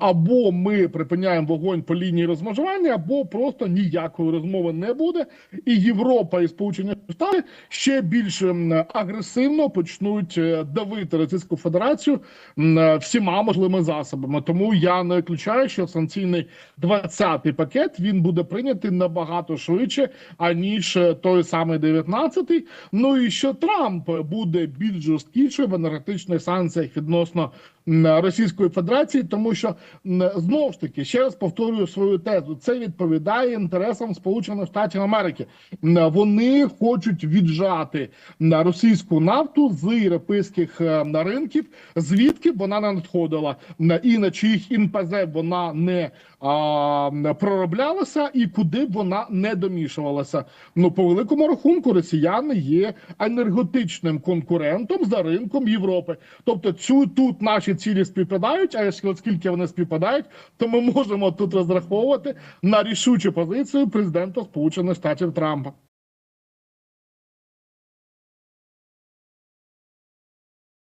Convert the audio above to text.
або ми припиняємо вогонь по лінії розмежування, або просто ніякої розмови не буде, і Європа і Сполучені Штати ще більш агресивно почнуть е, давити Російську Федерацію е, всіма можливими засобами. Тому я не виключаю, що санкційний 20-й пакет він буде прийнятий набагато швидше аніж е, той самий 19-й. Ну і що Трамп буде більш жорсткіший в енергетичних санкціях відносно Російської Федерації, тому що м, знову ж таки ще раз повторюю свою тезу. Це відповідає інтересам Сполучених Штатів Америки. Вони хочуть віджати російську нафту з європейських е, ринків, звідки вона не надходила, і на чиїх ІНПЗ вона не а, пророблялася, і куди б вона не домішувалася. Ну по великому рахунку, росіяни є енергетичним конкурентом за ринком Європи. Тобто, цю тут наші цілі співпадають. А якщо вони співпадають, то ми можемо тут розраховувати на рішучу позицію президента Сполучених Штатів Трампа.